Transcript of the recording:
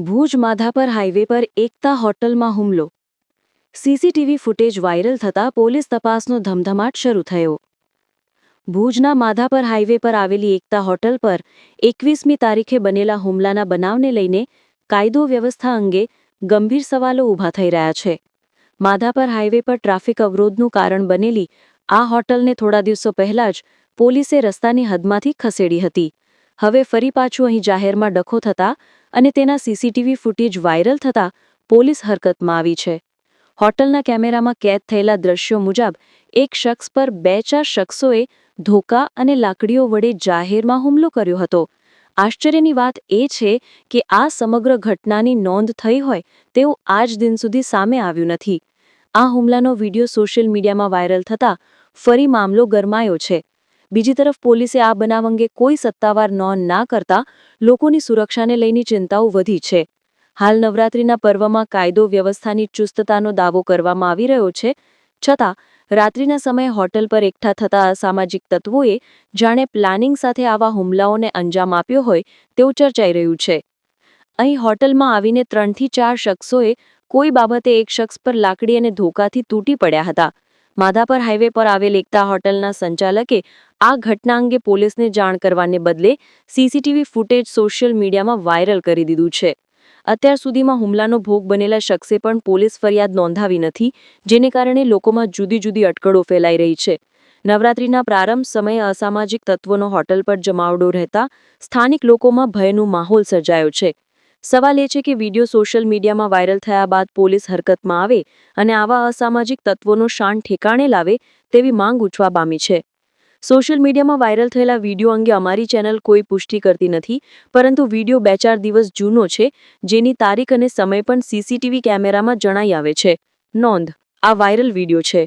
Bhuj Madhapar highway પર એકતા હોટલમાં હુમલો. સીસીટીવી ફૂટેજ વાયરલ થતાં પોલીસ તપાસનો ધમધમાટ શરૂ થયો. ભુજના માધાપર હાઈવે પર આવેલી એકતા હોટલ પર એકવીસમી તારીખે બનેલા હુમલાના બનાવને લઈને કાયદો વ્યવસ્થા અંગે ગંભીર સવાલો ઊભા થઈ રહ્યા છે. માધાપર હાઈવે પર ટ્રાફિક અવરોધનું કારણ બનેલી આ હોટલને થોડા દિવસો પહેલા જ પોલીસે રસ્તાની હદમાંથી ખસેડી હતી. હવે ફરી પાછું અહીં જાહેરમાં ડખો થતા અને તેના સીસીટીવી ફૂટેજ વાયરલ થતા પોલીસ હરકતમાં આવી છે. હોટલના કેમેરામાં કેદ થયેલા દ્રશ્યો મુજબ, એક શખ્સ પર બે ચાર શખ્સોએ ધોકા અને લાકડીઓ વડે જાહેરમાં હુમલો કર્યો હતો. આશ્ચર્યની વાત એ છે કે આ સમગ્ર ઘટનાની નોંધ થઈ હોય તેવું આજ દિન સુધી સામે આવ્યું નથી. આ હુમલાનો વીડિયો સોશિયલ મીડિયામાં વાયરલ થતા ફરી મામલો ગરમાયો છે. બીજી તરફ પોલીસે આ બનાવ અંગે કોઈ સત્તાવાર નોંધ ના કરતા લોકોની સુરક્ષાને લઈને ચિંતાઓ વધી છે. હાલ નવરાત્રિના પર્વમાં કાયદો વ્યવસ્થાની ચુસ્તતાનો દાવો કરવામાં આવી રહ્યો છે. છતાં, રાત્રિના સમયે હોટલ પર એકઠા થતા અસામાજિક તત્વોએ જાણે પ્લાનિંગ સાથે આવા હુમલાઓને અંજામ આપ્યો હોય તેવું ચર્ચાઈ રહ્યું છે. અહીં હોટલમાં આવીને ત્રણથી ચાર શખ્સોએ કોઈ બાબતે એક શખ્સ પર લાકડી અને ધોકાથી તૂટી પડ્યા હતા. માધાપર હાઈવે પર આવેલ એકતા હોટલના સંચાલકે આ ઘટના અંગે પોલીસને જાણ કરવાને બદલે સીસીટીવી ફૂટેજ સોશિયલ મીડિયામાં વાયરલ કરી દીધું છે. અત્યાર સુધીમાં હુમલાનો ભોગ બનેલા શખ્સે પણ પોલીસ ફરિયાદ નોંધાવી નથી, જેને કારણે લોકોમાં જુદી જુદી અટકળો ફેલાઈ રહી છે. નવરાત્રિના પ્રારંભ સમયે અસામાજિક તત્વોનો હોટલ પર જમાવડો રહેતા સ્થાનિક લોકોમાં ભયનું માહોલ સર્જાયો છે. સવાલ એ છે કે વીડિયો સોશિયલ મીડિયામાં વાયરલ થયા બાદ પોલીસ હરકતમાં આવે અને આવા અસામાજિક તત્વોનો શાન ઠેકાણે લાવે તેવી માંગ ઉઠવા પામી છે. સોશિયલ મીડિયામાં વાયરલ થયેલા વીડિયો અંગે અમારી ચેનલ કોઈ પુષ્ટિ કરતી નથી, પરંતુ વીડિયો બે ચાર દિવસ જૂનો છે, જેની તારીખ અને સમય પણ સીસીટીવી કેમેરામાં જણાઈ આવે છે. નોંધ, આ વાયરલ વીડિયો છે.